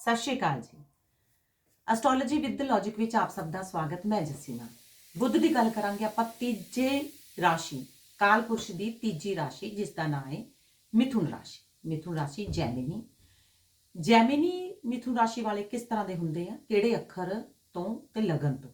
ਸਤਿ ਸ਼੍ਰੀ ਅਕਾਲ ਜੀ। Astrology with logic ਵਿੱਚ ਆਪ ਸਭ ਦਾ ਸਵਾਗਤ, ਮੈਂ ਜਸੀਨਾ। ਬੁੱਧ ਦੀ ਗੱਲ ਕਰਾਂਗੇ ਆਪਾਂ ਤੀਜੇ ਰਾਸ਼ੀ, ਕਾਲ ਪੁਰਸ਼ ਦੀ ਤੀਜੀ ਰਾਸ਼ੀ, ਜਿਸ ਦਾ ਨਾਮ ਹੈ ਮਿਥੁਨ ਰਾਸ਼ੀ। ਮਿਥੁਨ ਰਾਸ਼ੀ ਜੈਮਿਨੀ। ਜੈਮਿਨੀ ਮਿਥੁਨ ਰਾਸ਼ੀ ਵਾਲੇ ਕਿਸ ਤਰ੍ਹਾਂ ਦੇ ਹੁੰਦੇ ਆ? ਕਿਹੜੇ ਅੱਖਰ ਤੋਂ ਤੇ ਲਗਨ ਤੋਂ?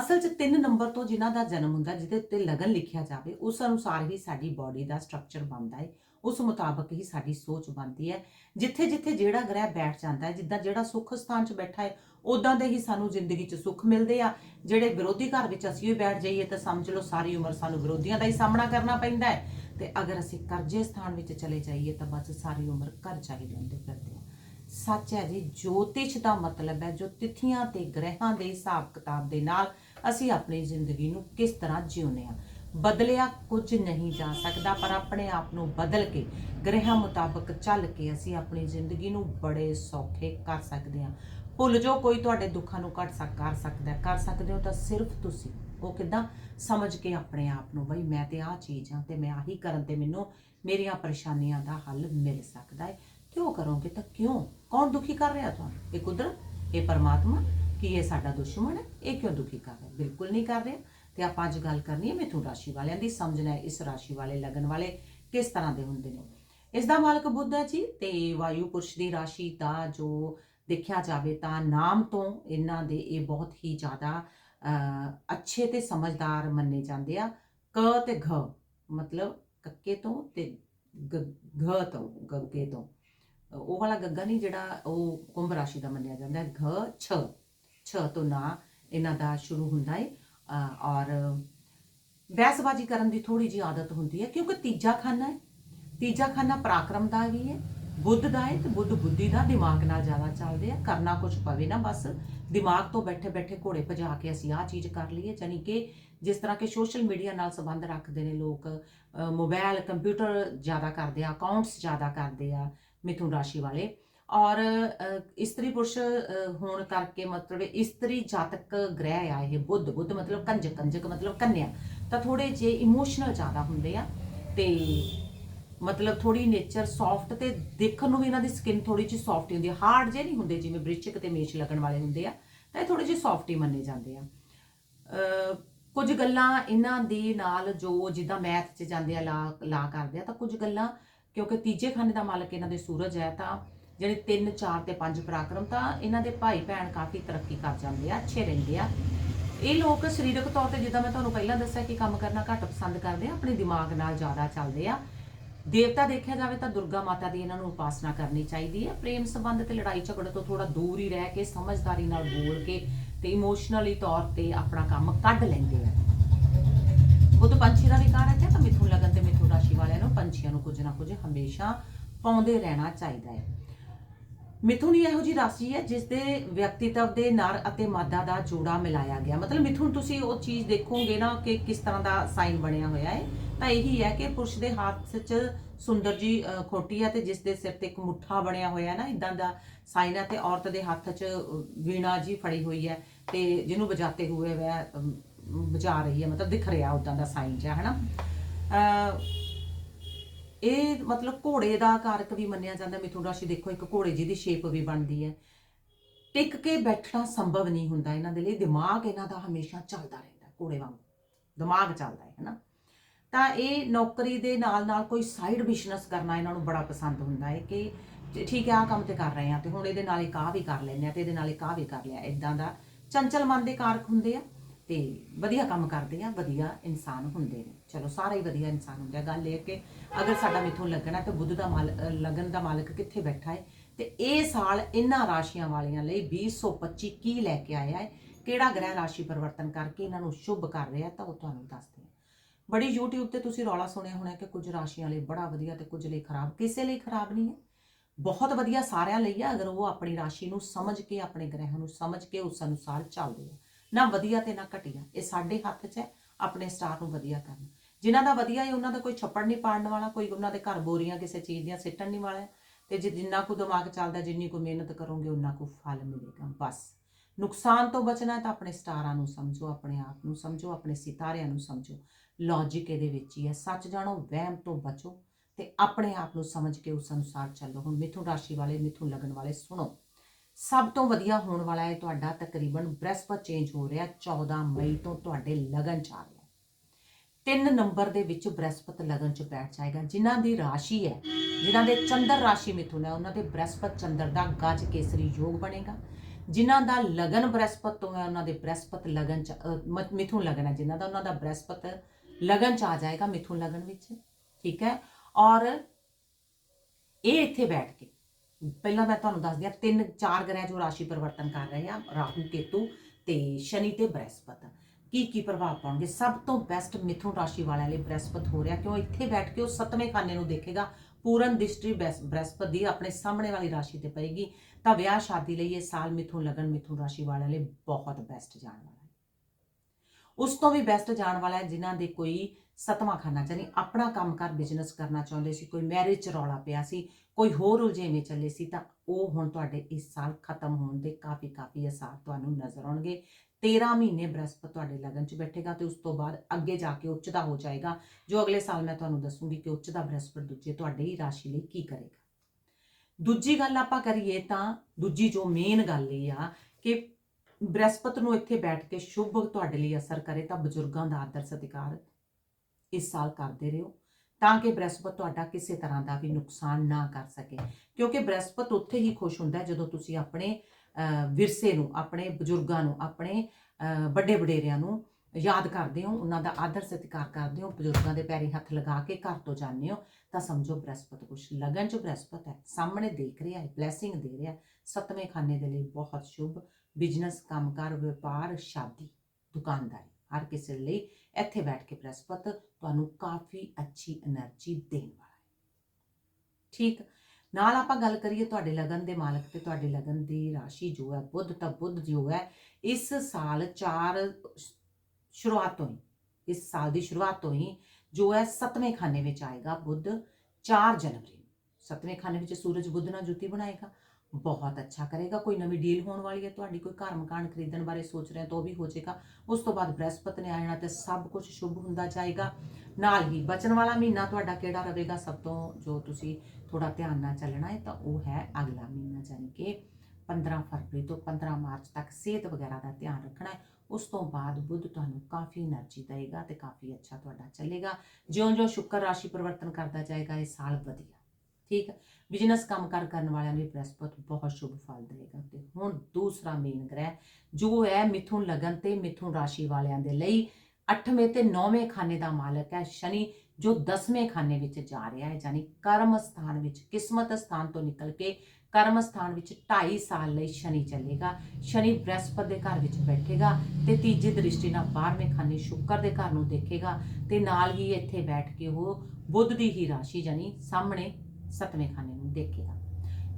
ਅਸਲ 'ਚ ਤਿੰਨ ਨੰਬਰ ਤੋਂ ਜਿਨ੍ਹਾਂ ਦਾ ਜਨਮ ਹੁੰਦਾ, ਜਿਹਦੇ ਉੱਤੇ ਲਗਨ ਲਿਖਿਆ ਜਾਵੇ, ਉਸ ਅਨੁਸਾਰ ਹੀ ਸਾਡੀ ਬਾਡੀ ਦਾ ਸਟਰਕਚਰ ਬਣਦਾ ਹੈ। ਉਸ ਮੁਤਾਬਕ ਹੀ ਸਾਡੀ ਸੋਚ ਬਣਦੀ ਹੈ। ਜਿੱਥੇ ਜਿੱਥੇ ਜਿਹੜਾ ਗ੍ਰਹਿ ਬੈਠ ਜਾਂਦਾ ਹੈ, ਜਿੱਦਾਂ ਜਿਹੜਾ ਸੁੱਖ ਸਥਾਨ 'ਚ ਬੈਠਾ ਹੈ ਉਦਾਂ ਦੇ ਹੀ ਸਾਨੂੰ ਜ਼ਿੰਦਗੀ 'ਚ ਸੁੱਖ ਮਿਲਦੇ ਆ। ਜਿਹੜੇ ਵਿਰੋਧੀ ਘਰ ਵਿੱਚ ਅਸੀਂ ਵੀ ਬੈਠ ਜਾਈਏ ਤਾਂ ਸਮਝ ਲਓ ਸਾਰੀ ਉਮਰ ਸਾਨੂੰ ਵਿਰੋਧੀਆਂ ਦਾ ਹੀ ਸਾਹਮਣਾ ਕਰਨਾ ਪੈਂਦਾ ਹੈ। ਤੇ ਅਗਰ ਅਸੀਂ ਕਰਜ਼ੇ ਸਥਾਨ ਵਿੱਚ ਚਲੇ ਜਾਈਏ ਤਾਂ ਬਸ ਸਾਰੀ ਉਮਰ ਕਰਜ਼ਾ ਹੀ ਲੈਂਦੇ ਫਿਰਦੇ ਆ। ਸੱਚ ਹੈ ਜੀ, ਜੋਤਿਸ਼ ਦਾ ਮਤਲਬ ਹੈ, ਜੋ ਤਿਥੀਆਂ ਤੇ ਗ੍ਰਹਿਾਂ ਦੇ ਹਿਸਾਬ ਕਿਤਾਬ ਦੇ ਨਾਲ ਅਸੀਂ ਆਪਣੀ ਜ਼ਿੰਦਗੀ ਨੂੰ ਕਿਸ ਤਰ੍ਹਾਂ ਜਿਉਂਦੇ ਆ। ਬਦਲਿਆ ਕੁਝ ਨਹੀਂ ਜਾ ਸਕਦਾ, ਪਰ ਆਪਣੇ ਆਪ ਨੂੰ ਬਦਲ ਕੇ, ਗ੍ਰਹਿਾਂ ਮੁਤਾਬਕ ਚੱਲ ਕੇ ਅਸੀਂ ਆਪਣੀ ਜ਼ਿੰਦਗੀ ਨੂੰ ਬੜੇ ਸੌਖੇ ਕਰ ਸਕਦੇ ਹਾਂ। ਭੁੱਲ ਜੋ ਕੋਈ ਤੁਹਾਡੇ ਦੁੱਖਾਂ ਨੂੰ ਘਟ ਸਕ, ਕਰ ਸਕਦਾ ਕਰ ਸਕਦੇ ਹੋ ਤਾਂ ਸਿਰਫ ਤੁਸੀਂ। ਉਹ ਕਿਦਾਂ? ਸਮਝ ਕੇ ਆਪਣੇ ਆਪ ਨੂੰ, ਬਈ ਮੈਂ ਤੇ ਆਹ ਚੀਜ਼ ਹਾਂ ਤੇ ਮੈਂ ਆਹੀ ਕਰਨ ਤੇ ਮੈਨੂੰ ਮੇਰੀਆਂ ਪਰੇਸ਼ਾਨੀਆਂ ਦਾ ਹੱਲ ਮਿਲ ਸਕਦਾ ਹੈ। ਕਿਉਂ ਕਰੋਗੇ ਤਾਂ ਕਿਉਂ? ਕੌਣ ਦੁਖੀ ਕਰ ਰਿਹਾ ਤੁਹਾਨੂੰ? ਇਹ ਕੁਦਰਤ? ਇਹ ਪਰਮਾਤਮਾ? ਕਿ ਇਹ ਸਾਡਾ ਦੁਸ਼ਮਣ ਹੈ? ਇਹ ਕਿਉਂ ਦੁਖੀ ਕਰ ਰਿਹਾ? ਬਿਲਕੁਲ ਨਹੀਂ ਕਰ ਰਿਹਾ। ਤੇ ਆਪਾਂ ਅੱਜ ਗੱਲ ਕਰਨੀ ਹੈ ਮਿਥੁਨ ਰਾਸ਼ੀ ਵਾਲਿਆਂ ਦੀ ਸਮਝਣਾ ਹੈ ਇਸ ਰਾਸ਼ੀ ਵਾਲੇ, ਲਗਨ ਵਾਲੇ ਕਿਸ ਤਰ੍ਹਾਂ ਦੇ ਹੁੰਦੇ ਨੇ। ਇਸ ਦਾ ਮਾਲਕ ਬੁੱਧ ਹੈ ਜੀ ਤੇ ਵਾਯੂ ਪੁਰਸ਼ ਦੀ ਰਾਸ਼ੀ ਦਾ ਜੋ ਦੇਖਿਆ ਜਾਵੇ ਤਾਂ ਨਾਮ ਤੋਂ ਇਹਨਾਂ ਦੇ ਇਹ ਬਹੁਤ ਹੀ ਜ਼ਿਆਦਾ ਅੱਛੇ ਤੇ ਸਮਝਦਾਰ ਮੰਨੇ ਜਾਂਦੇ ਆ। ਕ ਤੇ ਘ, ਮਤਲਬ ਕੱਕੇ ਤੋਂ ਤੇ ਗ- ਘ ਤੋਂ, ਗੱਗੇ ਤੋਂ। ਉਹ ਵਾਲਾ ਗੱਗਾ ਨਹੀਂ ਜਿਹੜਾ ਉਹ ਕੁੰਭ ਰਾਸ਼ੀ ਦਾ ਮੰਨਿਆ ਜਾਂਦਾ ਹੈ। ਘ, ਛ ਛ ਤੋਂ ਨਾ ਇਹਨਾਂ ਦਾ ਸ਼ੁਰੂ ਹੁੰਦਾ ਹੈ ਅਹ, ਔਰ ਬਹਿਸਬਾਜ਼ੀ ਕਰਨ ਦੀ ਥੋੜੀ ਜੀ ਆਦਤ ਹੁੰਦੀ ਹੈ ਕਿਉਂਕਿ ਤੀਜਾ ਖਾਨਾ ਹੈ। ਤੀਜਾ ਖਾਨਾ ਪਰਾਕਰਮ ਦਾ ਵੀ ਹੈ ਬੁੱਧ ਦਾ ਹੈ ਤੇ ਬੁੱਧ ਬੁੱਧੀ ਦਾ ਦਿਮਾਗ ਨਾਲ ਜ਼ਿਆਦਾ ਚੱਲਦੇ ਆ ਕਰਨਾ ਕੁਝ ਪਵੇ ਨਾ ਬਸ। ਦਿਮਾਗ ਤੋਂ ਬੈਠੇ ਬੈਠੇ ਘੋੜੇ ਭਜਾ ਕੇ ਅਸੀਂ ਆਹ ਚੀਜ਼ ਕਰ ਲਈਏ ਜਾਨੀ ਕਿ ਜਿਸ ਤਰ੍ਹਾਂ ਕਿ ਸੋਸ਼ਲ ਮੀਡੀਆ ਨਾਲ ਸੰਬੰਧ ਰੱਖਦੇ ਨੇ ਲੋਕ ਅ, ਮੋਬਾਈਲ ਕੰਪਿਊਟਰ ਜ਼ਿਆਦਾ ਕਰਦੇ ਆ ਅਕਾਊਂਟਸ ਜ਼ਿਆਦਾ ਕਰਦੇ ਆ ਮਿਥੁਨ ਰਾਸ਼ੀ ਵਾਲੇ। ਔਰ ਇਸਤਰੀ ਪੁਰਸ਼ ਹੋਣ ਕਰਕੇ ਮਤਲਬ ਇਸਤਰੀ ਜਾਤਕ ਗ੍ਰਹਿ ਆ ਇਹ ਬੁੱਧ ਬੁੱਧ ਮਤਲਬ ਕੰਜਕ ਕੰਜਕ ਮਤਲਬ ਕੰਨਿਆ। ਤਾਂ ਥੋੜੇ ਜੇ ਇਮੋਸ਼ਨਲ ਜ਼ਿਆਦਾ ਹੁੰਦੇ ਆ ਤੇ ਮਤਲਬ ਥੋੜੀ ਨੇਚਰ ਸੌਫਟ ਤੇ ਦੇਖਣ ਨੂੰ ਵੀ ਇਹਨਾਂ ਦੀ ਸਕਿਨ ਥੋੜੀ ਜਿਹੀ ਸੌਫਟ ਹੁੰਦੀ ਹੈ ਹਾਰਡ ਜੇ ਨਹੀਂ ਹੁੰਦੇ ਜਿਵੇਂ ਬ੍ਰਿਚਕ ਤੇ ਮੇਸ਼ ਲੱਗਣ ਵਾਲੇ ਹੁੰਦੇ ਆ, ਤਾਂ ਇਹ ਥੋੜੇ ਜਿਹੇ ਸੌਫਟ ਹੀ ਮੰਨੇ ਜਾਂਦੇ ਆ। ਕੁਝ ਗੱਲਾਂ ਇਹਨਾਂ ਦੇ ਨਾਲ ਜੋ ਜਿੱਦਾਂ ਮੈਥ 'ਚ ਜਾਂਦੇ ਆ, ਲਾ ਲਾ ਕਰਦੇ ਆ, ਤਾਂ ਕੁਝ ਗੱਲਾਂ ਕਿਉਂਕਿ ਤੀਜੇ ਖਾਨੇ ਦਾ ਮਾਲਕ ਇਹਨਾਂ ਦੇ ਸੂਰਜ ਹੈ, ਤਾਂ ਜਿਹੜੇ 3 4 ਤੇ 5 ਪਰਾਕਰਮ ਤਾਂ ਇਹਨਾਂ ਦੇ ਭਾਈ ਭੈਣ ਕਾਫੀ ਤਰੱਕੀ ਕਰ ਜਾਂਦੇ ਆ, ਅੱਛੇ ਰਹਿੰਦੇ ਆ। ਇਹ ਲੋਕ ਸਰੀਰਕ ਤੌਰ ਤੇ ਜਿੱਦਾਂ ਮੈਂ ਤੁਹਾਨੂੰ ਪਹਿਲਾਂ ਦੱਸਿਆ ਕਿ ਕੰਮ ਕਰਨਾ ਘੱਟ ਪਸੰਦ ਕਰਦੇ ਆ, ਆਪਣੇ ਦਿਮਾਗ ਨਾਲ ਜ਼ਿਆਦਾ ਚੱਲਦੇ ਆ। ਦੇਵਤਾ ਦੇਖਿਆ ਜਾਵੇ ਤਾਂ ਦੁਰਗਾ ਮਾਤਾ ਦੀ ਇਹਨਾਂ ਨੂੰ ਉਪਾਸਨਾ ਕਰਨੀ ਚਾਹੀਦੀ ਹੈ। ਪ੍ਰੇਮ ਸੰਬੰਧ ਤੇ ਲੜਾਈ ਝਗੜੇ ਤੋਂ ਥੋੜਾ ਦੂਰ ਹੀ ਰਹਿ ਕੇ, ਸਮਝਦਾਰੀ ਨਾਲ ਬੋਲ ਕੇ ਤੇ ਇਮੋਸ਼ਨਲੀ ਤੌਰ ਤੇ ਆਪਣਾ ਕੰਮ ਕੱਢ ਲੈਂਦੇ ਆ। ਬੁੱਧ ਪੰਛੀ ਦਾ ਵਿਕਾਰ ਹੈ ਤਾਂ ਮਿਥੁਨ ਲਗਨ ਤੇ ਮਿਥੁਨ ਰਾਸ਼ੀ ਵਾਲਿਆਂ ਨੂੰ ਪੰਛੀਆਂ ਨੂੰ ਕੁਝ ਨਾ ਕੁਝ ਹਮੇਸ਼ਾ ਪਾਉਂਦੇ ਰਹਿਣਾ ਚਾਹੀਦਾ ਹੈ। ਮਿਥੁਨ ਇਹੋ ਜੀ ਰਾਸ਼ੀ ਹੈ ਜਿਸ ਦੇ ਵਿਅਕਤੀਤਵ ਦੇ ਨਰ ਅਤੇ ਮਾਦਾ ਦਾ ਜੋੜਾ ਮਿਲਾਇਆ ਗਿਆ। ਮਤਲਬ ਮਿਥੁਨ ਤੁਸੀਂ ਉਹ ਚੀਜ਼ ਦੇਖੋਗੇ ਨਾ ਕਿ ਕਿਸ ਤਰ੍ਹਾਂ ਦਾ ਸਾਈਨ ਬਣਿਆ ਹੋਇਆ ਹੈ। ਤਾਂ ਇਹੀ ਹੈ ਕਿ ਪੁਰਸ਼ ਦੇ ਹੱਥ 'ਚ ਸੁੰਦਰ ਜੀ ਖੋਟੀ ਹੈ ਤੇ ਜਿਸ ਦੇ ਸਿਰ ਤੇ ਇੱਕ ਮੁੱਠਾ ਬਣਿਆ ਹੋਇਆ ਹੈ ਨਾ ਇਦਾਂ ਦਾ ਸਾਈਨ ਹੈ ਤੇ ਔਰਤ ਦੇ ਹੱਥ 'ਚ ਵੀਣਾ ਜੀ ਫੜੀ ਹੋਈ ਹੈ ਤੇ ਜਿਹਨੂੰ ਵਜਾਤੇ ਹੋਏ ਵੈ ਅਮ, ਵਜਾ ਰਹੀ ਹੈ। ਮਤਲਬ ਦਿਖ ਰਿਹਾ ਉਦਾਂ ਦਾ ਸਾਈਨ ਜਿਹਾ ਹੈ ਨਾ ਇਹ ਮਤਲਬ ਘੋੜੇ ਦਾ ਕਾਰਕ ਵੀ ਮੰਨਿਆ ਜਾਂਦਾ, ਮਿਥੁਨ ਰਾਸ਼ੀ ਦੇਖੋ, ਇੱਕ ਘੋੜੇ ਜਿਹਦੀ ਸ਼ੇਪ ਵੀ ਬਣਦੀ ਹੈ। ਟਿਕ ਕੇ ਬੈਠਣਾ ਸੰਭਵ ਨਹੀਂ ਹੁੰਦਾ ਇਹਨਾਂ ਦੇ ਲਈ, ਦਿਮਾਗ ਇਹਨਾਂ ਦਾ ਹਮੇਸ਼ਾ ਚੱਲਦਾ ਰਹਿੰਦਾ ਘੋੜੇ ਵਾਂਗ। ਦਿਮਾਗ ਚੱਲਦਾ ਹੈ, ਹਨਾ? ਤਾਂ ਇਹ ਨੌਕਰੀ ਦੇ ਨਾਲ ਨਾਲ ਕੋਈ ਸਾਈਡ ਬਿਜ਼ਨਸ ਕਰਨਾ ਇਹਨਾਂ ਨੂੰ ਬੜਾ ਪਸੰਦ ਹੁੰਦਾ ਹੈ ਕਿ ਠੀਕ ਹੈ ਆ ਕੰਮ ਤੇ ਕਰ ਰਹੇ ਆ ਤੇ ਹੁਣ ਇਹਦੇ ਨਾਲ ਇੱਕ ਆਹ ਵੀ ਕਰ ਲੈਂਦੇ ਆ ਤੇ ਇਹਦੇ ਨਾਲ ਇੱਕ ਆਹ ਵੀ ਕਰ ਲਿਆ। ਇਦਾਂ ਦਾ ਚੰਚਲ ਮਨ ਦੇ ਕਾਰਕ ਹੁੰਦੇ ਆ। ਤੇ ਵਧੀਆ ਕੰਮ ਕਰਦੇ ਆ ਵਧੀਆ ਇਨਸਾਨ ਹੁੰਦੇ ਨੇ। ਚਲੋ ਸਾਰੇ ਹੀ ਵਧੀਆ ਇਨਸਾਨ ਹੁੰਦੇ ਆ। ਗੱਲ ਇਹ ਹੈ ਕਿ ਅਗਰ ਸਾਡਾ ਮਿਥੁਨ ਲੱਗਣਾ ਤੇ ਬੁੱਧ ਦਾ ਮਾਲ ਅ, ਲਗਨ ਦਾ ਮਾਲਕ ਕਿੱਥੇ ਬੈਠਾ ਹੈ ਤੇ ਇਹ ਸਾਲ ਇਹਨਾਂ ਰਾਸ਼ੀਆਂ ਵਾਲਿਆਂ ਲਈ 2025 ਕੀ ਲੈ ਕੇ ਆਇਆ ਹੈ ਕਿਹੜਾ ਗ੍ਰਹਿ ਰਾਸ਼ੀ ਪਰਿਵਰਤਨ ਕਰਕੇ ਇਹਨਾਂ ਨੂੰ ਸ਼ੁਭ ਕਰ ਰਿਹਾ ਤਾਂ ਉਹ ਤੁਹਾਨੂੰ ਦੱਸਦੇ ਹਾਂ ਬੜੀ YouTube ਤੇ ਤੁਸੀਂ ਰੌਲਾ ਸੁਣਿਆ ਹੋਣਾ ਕਿ ਕੁਝ ਰਾਸ਼ੀਆਂ ਲਈ ਬੜਾ ਵਧੀਆ ਤੇ ਕੁਝ ਲਈ ਖਰਾਬ। ਕਿਸੇ ਲਈ ਖਰਾਬ ਨਹੀਂ ਹੈ। ਬਹੁਤ ਵਧੀਆ ਸਾਰਿਆਂ ਲਈ ਆ ਅਗਰ ਉਹ ਆਪਣੀ ਰਾਸ਼ੀ ਨੂੰ ਸਮਝ ਕੇ ਆਪਣੇ ਗ੍ਰਹਿ ਨੂੰ ਸਮਝ ਕੇ ਉਸ ਅਨੁਸਾਰ ਚੱਲਦੇ ਆ। ਨਾ ਵਧੀਆ ਤੇ ਨਾ ਘਟੀਆ। ਇਹ ਸਾਡੇ ਹੱਥ 'ਚ ਹੈ, ਆਪਣੇ ਸਟਾਰ ਨੂੰ ਵਧੀਆ ਕਰਨਾ। ਜਿਨ੍ਹਾਂ ਦਾ ਵਧੀਆ ਹੈ, ਉਹਨਾਂ ਦਾ ਕੋਈ ਛੱਪੜ ਨਹੀਂ ਪਾੜਨ ਵਾਲਾ, ਕੋਈ ਉਹਨਾਂ ਦੇ ਘਰ ਬੋਰੀਆਂ ਕਿਸੇ ਚੀਜ਼ ਦੀਆਂ ਸਿੱਟਣ ਨਹੀਂ ਵਾਲਾ ਤੇ ਜੇ ਜਿੰਨਾ ਕੁ ਦਿਮਾਗ ਚੱਲਦਾ, ਜਿੰਨੀ ਕੁ ਮਿਹਨਤ ਕਰੋਗੇ, ਉਨਾ ਕੁ ਫਲ ਮਿਲੇਗਾ। ਬਸ। ਨੁਕਸਾਨ ਤੋਂ ਬਚਣਾ ਤਾਂ ਆਪਣੇ ਸਟਾਰਾਂ ਨੂੰ ਸਮਝੋ, ਆਪਣੇ ਆਪ ਨੂੰ ਸਮਝੋ, ਆਪਣੇ ਸਿਤਾਰਿਆਂ ਨੂੰ ਸਮਝੋ। ਲੌਜੀਕ ਇਹਦੇ ਵਿੱਚ ਹੀ ਹੈ। ਸੱਚ ਜਾਣੋ, ਵਹਿਮ ਤੋਂ ਬਚੋ ਤੇ ਆਪਣੇ ਆਪ ਨੂੰ ਸਮਝ ਕੇ ਉਸ ਅਨੁਸਾਰ ਚੱਲੋ। ਹੁਣ ਮਿਥੁਨ ਰਾਸ਼ੀ ਵਾਲੇ, ਮਿਥੁਨ ਲਗਨ ਵਾਲੇ, ਸੁਣੋ। ਸਭ ਤੋਂ ਵਧੀਆ ਹੋਣ ਵਾਲਾ ਹੈ ਤੁਹਾਡਾ ਤਕਰੀਬਨ ਬ੍ਰਹਿਸਪਤ ਚੇਂਜ ਹੋ ਰਿਹਾ 14 ਮਈ ਤੋਂ ਤੁਹਾਡੇ ਲਗਨ ਚ ਆ ਰਿਹਾ। ਤਿੰਨ ਨੰਬਰ ਦੇ ਵਿੱਚ ਬ੍ਰਹਿਸਪਤ ਲਗਨ ਚ ਬੈਠ ਜਾਏਗਾ। ਜਿਨ੍ਹਾਂ ਦੀ ਰਾਸ਼ੀ ਹੈ ਜਿਨ੍ਹਾਂ ਦੇ ਚੰਦਰ ਰਾਸ਼ੀ ਮਿਥੁਨ ਹੈ ਉਹਨਾਂ ਦੇ ਬ੍ਰਹਿਸਪਤ ਚੰਦਰ ਦਾ ਗਜ ਕੇਸਰੀ ਯੋਗ ਬਣੇਗਾ। ਜਿਨ੍ਹਾਂ ਦਾ ਲਗਨ ਬ੍ਰਹਿਸਪਤ ਤੋਂ ਹੈ ਉਹਨਾਂ ਦੇ ਬ੍ਰਹਿਸਪਤ ਲਗਨ ਚ ਅ, ਮਿਥੁਨ ਲਗਨ ਹੈ। ਜਿਨ੍ਹਾਂ ਦਾ ਉਹਨਾਂ ਦਾ ਬ੍ਰਹਿਸਪਤ ਲਗਨ ਚ ਆ ਜਾਏਗਾ ਮਿਥੁਨ ਲਗਨ ਵਿੱਚ। ਠੀਕ ਹੈ? ਔਰ ਇਹ ਇੱਥੇ ਬੈਠ ਕੇ ਪਹਿਲਾਂ ਮੈਂ ਤੁਹਾਨੂੰ ਦੱਸਦੀ ਹਾਂ, ਤਿੰਨ ਚਾਰ ਗ੍ਰਹਿ ਜੋ ਰਾਸ਼ੀ ਪਰਿਵਰਤਨ ਕਰ ਰਹੇ ਆ, ਰਾਹੂ, ਕੇਤੂ ਤੇ ਸ਼ਨੀ ਤੇ ਬ੍ਰਹਸਪਤ। ਕੀ ਕੀ ਪ੍ਰਭਾਵ ਪਾਉਣਗੇ? ਸਭ ਤੋਂ ਬੈਸਟ ਮਿਥੁਨ ਰਾਸ਼ੀ ਵਾਲਿਆਂ ਲਈ ਬ੍ਰਹਸਪਤ ਹੋ ਰਿਹਾ, ਕਿਉਂ ਇੱਥੇ ਬੈਠ ਕੇ ਉਹ ਸਤਵੇਂ ਖਾਨੇ ਨੂੰ ਦੇਖੇਗਾ, ਪੂਰਨ ਦ੍ਰਿਸ਼ਟੀ ਬ੍ਰਹਸ- ਬ੍ਰਹਸਪਤ ਦੀ ਆਪਣੇ ਸਾਹਮਣੇ ਵਾਲੀ ਰਾਸ਼ੀ ਤੇ ਪਏਗੀ, ਤਾਂ ਵਿਆਹ ਸ਼ਾਦੀ ਲਈ ਇਹ ਸਾਲ ਮਿਥੁਨ ਲਗਨ ਮਿਥੁਨ ਰਾਸ਼ੀ ਵਾਲਿਆਂ ਲਈ ਬਹੁਤ ਬੈਸਟ ਜਾਣ ਵਾਲਾ ਹੈ। ਉਸ ਤੋਂ ਵੀ ਬੈਸਟ ਜਾਣ ਵਾਲਾ ਹੈ ਜਿਨ੍ਹਾਂ ਦੇ ਕੋਈ ਸਤਵਾਂ ਖਾਨਾ ਚਾਹੁੰਦੀ ਆਪਣਾ ਕੰਮਕਾਰ ਬਿਜ਼ਨਸ ਕਰਨਾ ਚਾਹੁੰਦੇ ਸੀ, ਕੋਈ ਮੈਰਿਜ ਚ ਰੌਲਾ ਪਿਆ ਸੀ, ਕੋਈ ਹੋਰ ਉਲਝੇਵੇਂ ਚੱਲੇ ਸੀ, ਤਾਂ ਉਹ ਹੁਣ ਤੁਹਾਡੇ ਇਸ ਸਾਲ ਖਤਮ ਹੋਣ ਦੇ ਕਾਫੀ ਕਾਫੀ ਅਸਾਰ ਤੁਹਾਨੂੰ ਨਜ਼ਰ ਆਉਣਗੇ। 13 ਮਹੀਨੇ ਬ੍ਰਹਸਪਤ ਤੁਹਾਡੇ ਲਗਨ ਚ ਬੈਠੇਗਾ ਤੇ ਉਸ ਤੋਂ ਬਾਅਦ ਅੱਗੇ ਜਾ ਕੇ ਉੱਚ ਦਾ ਹੋ ਜਾਏਗਾ, ਜੋ ਅਗਲੇ ਸਾਲ ਮੈਂ ਤੁਹਾਨੂੰ ਦੱਸੂਗੀ ਕਿ ਉੱਚ ਦਾ ਬ੍ਰਹਸਪਤ ਦੂਜੇ ਤੁਹਾਡੇ ਹੀ ਰਾਸ਼ੀ ਲਈ ਕੀ ਕਰੇਗਾ। ਦੂਜੀ ਗੱਲ ਆਪਾਂ ਕਰੀਏ ਤਾਂ, ਦੂਜੀ ਜੋ ਮੇਨ ਗੱਲ ਇਹ ਆ ਕਿ ਬ੍ਰਹਸਪਤ ਨੂੰ ਇੱਥੇ ਬੈਠ ਕੇ ਸ਼ੁਭ ਤੁਹਾਡੇ ਲਈ ਅਸਰ ਕਰੇ ਤਾਂ ਬਜ਼ੁਰਗਾਂ ਦਾ ਆਦਰ ਸਤਿਕਾਰ ਇਸ ਸਾਲ ਕਰਦੇ ਰਹੋ ਤਾਂ ਕਿ ਬ੍ਰਹਸਪਤ ਤੁਹਾਡਾ ਕਿਸੇ ਤਰ੍ਹਾਂ ਦਾ ਵੀ ਨੁਕਸਾਨ ਨਾ ਕਰ ਸਕੇ। ਕਿਉਂਕਿ ਬ੍ਰਹਿਸਪਤ ਉੱਥੇ ਹੀ ਖੁਸ਼ ਹੁੰਦਾ ਜਦੋਂ ਤੁਸੀਂ ਆਪਣੇ ਅਹ, ਵਿਰਸੇ ਨੂੰ ਆਪਣੇ ਬਜ਼ੁਰਗਾਂ ਨੂੰ ਆਪਣੇ ਵੱਡੇ ਵਡੇਰਿਆਂ ਨੂੰ ਯਾਦ ਕਰਦੇ ਹੋ ਉਹਨਾਂ ਦਾ ਆਦਰ ਸਤਿਕਾਰ ਕਰਦੇ ਹੋ ਬਜ਼ੁਰਗਾਂ ਦੇ ਪੈਰੀ ਹੱਥ ਲਗਾ ਕੇ ਘਰ ਤੋਂ ਜਾਂਦੇ ਹੋ ਤਾਂ ਸਮਝੋ ਬ੍ਰਹਸਪਤ ਕੁਛ ਲਗਨ ਚ ਬ੍ਰਹਸਪਤ ਹੈ ਸਾਹਮਣੇ ਦੇਖ ਰਿਹਾ ਹੈ ਬਲੇਸਿੰਗ ਦੇ ਰਿਹਾ ਹੈ। ਸੱਤਵੇਂ ਖਾਨੇ ਦੇ ਲਈ ਬਹੁਤ ਸ਼ੁਭ ਬਿਜ਼ਨਸ ਕੰਮਕਾਰ ਵਪਾਰ ਸ਼ਾਦੀ ਦੁਕਾਨਦਾਰੀ। ਹਰ ਕਿਸੇ ਲਈ ਇੱਥੇ ਬੈਠ ਕੇ ਬ੍ਰਹਸਪਤ ਤੁਹਾਨੂੰ ਕਾਫੀ ਅੱਛੀ એનર્ਜੀ ਦੇਣ ਵਾਲਾ ਹੈ। ਠੀਕ? ਨਾਲ ਆਪਾਂ ਗੱਲ ਕਰੀਏ ਤੁਹਾਡੇ ਲਗਨ ਦੇ ਮਾਲਕ ਤੇ ਤੁਹਾਡੇ ਲਗਨ ਦੀ ਰਾਸ਼ੀ ਜੋ ਹੈ, ਬੁੱਧ ਤਾਂ ਬੁੱਧ ਜੋ ਹੈ, ਇਸ ਸਾਲ ਚਾਰ ਸ਼ੁਰੂਆਤ ਤੋਂ ਹੀ, ਇਸ ਸਾਲ ਦੀ ਸ਼ੁਰੂਆਤ ਤੋਂ ਹੀ ਜੋ ਹੈ 7ਵੇਂ ਖਾਨੇ ਵਿੱਚ ਆਏਗਾ ਬੁੱਧ 4 ਜਨਵਰੀ ਨੂੰ। 7ਵੇਂ ਖਾਨੇ ਵਿੱਚ ਸੂਰਜ ਬੁੱਧ ਨਾਲ ਜੁਤੀ ਬਣਾਏਗਾ। ਬਹੁਤ ਅੱਛਾ ਕਰੇਗਾ, ਕੋਈ ਨਵੀਂ ਡੀਲ ਹੋਣ ਵਾਲੀ ਹੈ, ਤੁਹਾਡੀ ਕੋਈ ਘਰ ਮਕਾਨ ਖਰੀਦਣ ਬਾਰੇ ਸੋਚ ਰਹੇ ਤਾਂ ਉਹ ਵੀ ਹੋ ਜਾਏਗਾ। ਉਸ ਤੋਂ ਬਾਅਦ ਬ੍ਰਹਿਸਪਤ ਨੇ ਆ ਜਾਣਾ ਤੇ ਸਭ ਕੁਝ ਸ਼ੁਭ ਹੁੰਦਾ ਜਾਏਗਾ। ਨਾਲ ਹੀ ਬਚਣ ਵਾਲਾ ਮਹੀਨਾ ਤੁਹਾਡਾ ਕਿਹੜਾ ਰਹੇਗਾ? ਸਭ ਤੋਂ ਜੋ ਤੁਸੀਂ ਥੋੜਾ ਧਿਆਨ ਨਾਲ ਚੱਲਣਾ ਹੈ ਤਾਂ ਉਹ ਹੈ ਅਗਲਾ ਮਹੀਨਾ ਜਾਨੀ ਕਿ 15 ਫਰਵਰੀ ਤੋਂ 15 ਮਾਰਚ ਤੱਕ ਸਿਹਤ ਵਗੈਰਾ ਦਾ ਧਿਆਨ ਰੱਖਣਾ ਹੈ। ਉਸ ਤੋਂ ਬਾਅਦ ਬੁੱਧ ਤੁਹਾਨੂੰ ਕਾਫੀ એનર્ਜੀ ਦੇਵੇਗਾ ਤੇ ਕਾਫੀ ਅੱਛਾ ਤੁਹਾਡਾ ਚੱਲੇਗਾ। ਜਿਉਂ-ਜਿਉਂ ਸ਼ੁੱਕਰ ਰਾਸ਼ੀ ਪਰਿਵਰਤਨ ਕਰਦਾ ਜਾਏਗਾ, ਇਹ ਸਾਲ ਵਧੀਆ ਠੀਕ ਹੈ ਬਿਜ਼ਨਸ ਕੰਮਕਾਰ ਕਰਨ ਵਾਲਿਆਂ ਲਈ ਬ੍ਰਹਸਪਤ ਬਹੁਤ ਸ਼ੁਭ ਫਲ ਦੇਵੇਗਾ ਤੇ ਹੁਣ ਦੂਸਰਾ ਮੇਨ ਗ੍ਰਹਿ, ਜੋ ਹੈ ਮਿਥੁਨ ਲਗਨ ਤੇ ਮਿਥੁਨ ਰਾਸ਼ੀ ਵਾਲਿਆਂ ਦੇ ਲਈ 8ਵੇਂ ਤੇ 9ਵੇਂ ਖਾਨੇ ਦਾ ਮਾਲਕ ਹੈ ਸ਼ਨੀ, ਜੋ 10ਵੇਂ ਖਾਨੇ ਵਿੱਚ ਜਾ ਰਿਹਾ ਹੈ ਯਾਨੀ ਕਰਮ ਸਥਾਨ ਵਿੱਚ, ਕਿਸਮਤ ਸਥਾਨ ਤੋਂ ਨਿਕਲ ਕੇ ਕਰਮ ਸਥਾਨ ਵਿੱਚ 2.5 ਸਾਲ ਲਈ ਸ਼ਨੀ ਚੱਲੇਗਾ। ਸ਼ਨੀ ਬ੍ਰਹਸਪਤ ਦੇ ਘਰ ਵਿੱਚ ਬੈਠੇਗਾ ਤੇ ਤੀਜੀ ਦ੍ਰਿਸ਼ਟੀ ਨਾਲ 12ਵੇਂ ਖਾਨੇ ਸ਼ੁੱਕਰ ਦੇ ਘਰ ਨੂੰ ਦੇਖੇਗਾ ਤੇ ਨਾਲ ਹੀ ਇੱਥੇ ਬੈਠ ਕੇ ਉਹ ਬੁੱਧ ਦੀ ਹੀ ਰਾਸ਼ੀ ਯਾਨੀ ਸਾਹਮਣੇ ਸੱਤਵੇਂ ਖਾਨੇ ਨੂੰ ਦੇਖੇਗਾ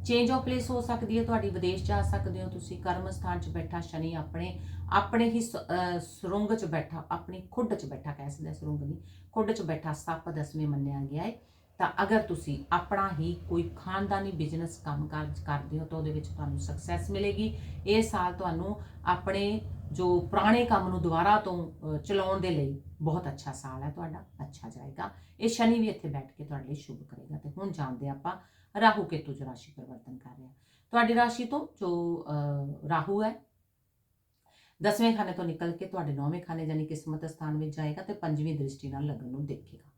ਚੇਂਜ ਆਫ ਪਲੇਸ ਹੋ ਸਕਦੀ ਹੈ, ਤੁਹਾਡੀ ਵਿਦੇਸ਼ ਜਾ ਸਕਦੇ ਹੋ, ਤੁਸੀਂ ਕਰਮ ਸਥਾਨ 'ਚ ਬੈਠਾ, ਸ਼ਨੀ ਆਪਣੇ ਆਪਣੇ ਹੀ ਸੁਰੰਗ 'ਚ ਬੈਠਾ, ਆਪਣੀ ਖੁੱਡ 'ਚ ਬੈਠਾ ਕਹਿ ਸਕਦੇ ਸੁਰੰਗ ਨਹੀਂ, ਖੁੱਡ 'ਚ ਬੈਠਾ, ਸੱਪ ਦਸਵੇਂ ਮੰਨਿਆ ਗਿਆ ਹੈ। ਤਾਂ ਅਗਰ ਤੁਸੀਂ ਆਪਣਾ ਹੀ ਕੋਈ ਖਾਨਦਾਨੀ ਬਿਜ਼ਨਸ ਕੰਮ ਕਾਰ ਕਰਦੇ ਹੋ, ਤਾਂ ਉਹਦੇ ਵਿੱਚ ਤੁਹਾਨੂੰ ਸਕਸੈਸ ਮਿਲੇਗੀ। ਇਹ ਸਾਲ ਤੁਹਾਨੂੰ ਆਪਣੇ ਜੋ ਪੁਰਾਣੇ ਕੰਮ ਨੂੰ ਦੁਬਾਰਾ ਤੋਂ ਚਲਾਉਣ ਦੇ ਲਈ ਬਹੁਤ ਅੱਛਾ ਸਾਲ ਹੈ ਤੁਹਾਡਾ, ਅੱਛਾ ਜਾਏਗਾ। ਇਹ ਸ਼ਨੀ ਵੀ ਇੱਥੇ ਬੈਠ ਕੇ ਤੁਹਾਡੇ ਲਈ ਸ਼ੁਭ ਕਰੇਗਾ ਤੇ ਹੁਣ ਜਾਣਦੇ ਹਾਂ ਆਪਾਂ ਰਾਹੂ ਕੇਤੂ ਜੋ ਰਾਸ਼ੀ ਪਰਿਵਰਤਨ ਕਰ ਰਿਹਾ। ਤੁਹਾਡੀ ਰਾਸ਼ੀ ਤੋਂ ਜੋ ਰਾਹੂ ਹੈ, ਦਸਵੇਂ ਖਾਨੇ ਤੋਂ ਨਿਕਲ ਕੇ ਤੁਹਾਡੇ ਨੌਵੇਂ ਖਾਨੇ ਯਾਨੀ ਕਿਸਮਤ ਸਥਾਨ ਵਿੱਚ ਜਾਏਗਾ ਤੇ ਪੰਜਵੀਂ ਦ੍ਰਿਸ਼ਟੀ ਨਾਲ ਲੱਗਣ ਨੂੰ ਦੇਖੇਗਾ।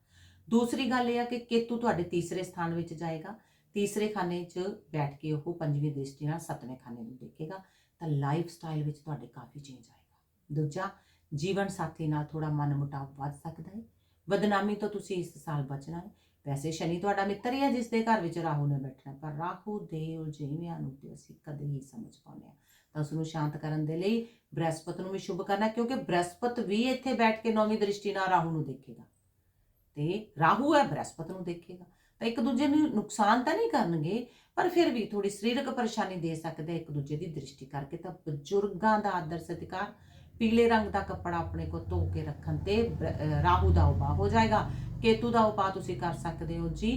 ਦੂਸਰੀ ਗੱਲ ਇਹ ਆ ਕਿ ਕੇਤੂ ਤੁਹਾਡੇ ਤੀਸਰੇ ਸਥਾਨ ਵਿੱਚ ਜਾਏਗਾ। ਤੀਸਰੇ ਖਾਨੇ 'ਚ ਬੈਠ ਕੇ ਉਹ ਪੰਜਵੀਂ ਦ੍ਰਿਸ਼ਟੀ ਨਾਲ ਸੱਤਵੇਂ ਖਾਨੇ ਨੂੰ ਦੇਖੇਗਾ। ਤਾਂ ਲਾਈਫ ਸਟਾਈਲ ਵਿੱਚ ਤੁਹਾਡੇ ਕਾਫੀ ਚੇਂਜ ਆਏਗਾ। ਦੂਜਾ, ਜੀਵਨ ਸਾਥੀ ਨਾਲ ਥੋੜਾ ਮਨ ਮੁਟਾਵ ਵੱਧ ਸਕਦਾ ਹੈ। ਬਦਨਾਮੀ ਤੋਂ ਤੁਸੀਂ ਇਸ ਸਾਲ ਬਚਣਾ ਹੈ। ਵੈਸੇ ਸ਼ਨੀ ਤੁਹਾਡਾ ਮਿੱਤਰ ਹੀ ਹੈ ਜਿਸ ਦੇ ਘਰ ਵਿੱਚ ਰਾਹੂ ਨੇ ਬੈਠਣਾ ਪਰ ਰਾਹੂ ਦੇ ਉਲਝੇਵਿਆਂ ਨੂੰ ਤੇ ਅਸੀਂ ਕਦੇ ਹੀ ਸਮਝ ਪਾਉਂਦੇ ਹਾਂ। ਤਾਂ ਉਸ ਨੂੰ ਸ਼ਾਂਤ ਕਰਨ ਦੇ ਲਈ ਬ੍ਰਹਿਸਪਤ ਨੂੰ ਵੀ ਸ਼ੁਭ ਕਰਨਾ ਕਿਉਂਕਿ ਬ੍ਰਹਿਸਪਤ ਵੀ ਇੱਥੇ ਬੈਠ ਕੇ ਨੌਵੀਂ ਦ੍ਰਿਸ਼ਟੀ ਨਾਲ ਰਾਹੂ ਨੂੰ ਦੇਖੇਗਾ। ਤੇ ਰਾਹੂ ਹੈ, ਬ੍ਰਹਿਸਪਤ ਨੂੰ ਦੇਖੇਗਾ। ਤਾਂ ਇੱਕ ਦੂਜੇ ਨੂੰ ਨੁਕਸਾਨ ਤਾਂ ਨਹੀਂ ਕਰਨਗੇ, ਪਰ ਫਿਰ ਵੀ ਥੋੜੀ ਸਰੀਰਕ ਪਰੇਸ਼ਾਨੀ ਦੇ ਸਕਦੇ ਇੱਕ ਦੂਜੇ ਦੀ ਦ੍ਰਿਸ਼ਟੀ ਕਰਕੇ ਤਾਂ ਬਜ਼ੁਰਗਾਂ ਦਾ ਆਦਰ ਸਤਿਕਾਰ, ਪੀਲੇ ਰੰਗ ਦਾ ਕੱਪੜਾ ਆਪਣੇ ਕੋਲ ਧੋ ਕੇ ਰੱਖਣ ਤੇ ਰਾਹੂ ਦਾ ਉਪਾਅ ਹੋ ਜਾਏਗਾ। ਕੇਤੂ ਦਾ ਉਪਾਅ ਤੁਸੀਂ ਕਰ ਸਕਦੇ ਹੋ ਜੀ